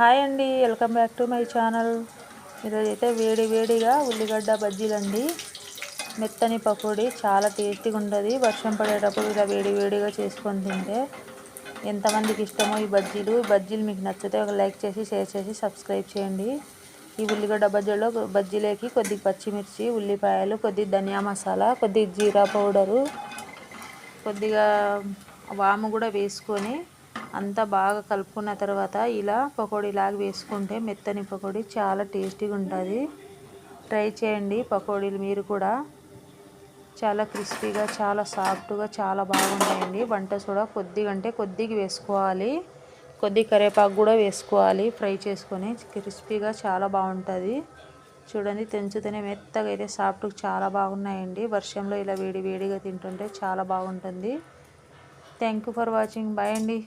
Hi అండి welcome back to my channel. ఈరోజైతే వేడి వేడిగా ఉల్లిగడ్డ బజ్జీలండి. మెత్తని పకోడీ చాలా టేస్టీగా ఉంటుంది వర్షం పడేటప్పుడు ఇలా వేడి వేడిగా చేసుకొని తింటే ఎంతమందికి ఇష్టమో ఈ బజ్జీలు. ఈ బజ్జీలు మీకు నచ్చితే ఒక లైక్ చేసి షేర్ చేసి సబ్స్క్రైబ్ చేయండి. ఈ ఉల్లిగడ్డ బజ్జీలో బజ్జీలోకి కొద్దిగా పచ్చిమిర్చి ఉల్లిపాయలు కొద్దిగా ధనియా మసాలా కొద్దిగా జీరా పౌడరు కొద్దిగా వాము కూడా వేసుకొని అంతా బాగా కలుపుకున్న తర్వాత ఇలా పకోడీలాగా వేసుకుంటే మెత్తని పకోడీ చాలా టేస్టీగా ఉంటుంది. ట్రై చేయండి పకోడీలు మీరు కూడా. చాలా క్రిస్పీగా చాలా సాఫ్ట్గా చాలా బాగుంటాయండి వంట సోడా కొద్దిగా అంటే కొద్దిగా వేసుకోవాలి. కొద్ది కరివేపాకు కూడా వేసుకోవాలి. ఫ్రై చేసుకొని క్రిస్పీగా చాలా బాగుంటుంది. చూడండి తెంచుతూనే మెత్తగా అయితే సాఫ్ట్గా చాలా బాగున్నాయండి. వర్షంలో ఇలా వేడి వేడిగా తింటుంటే చాలా బాగుంటుంది. Thank for watching. బాయ్ అండి.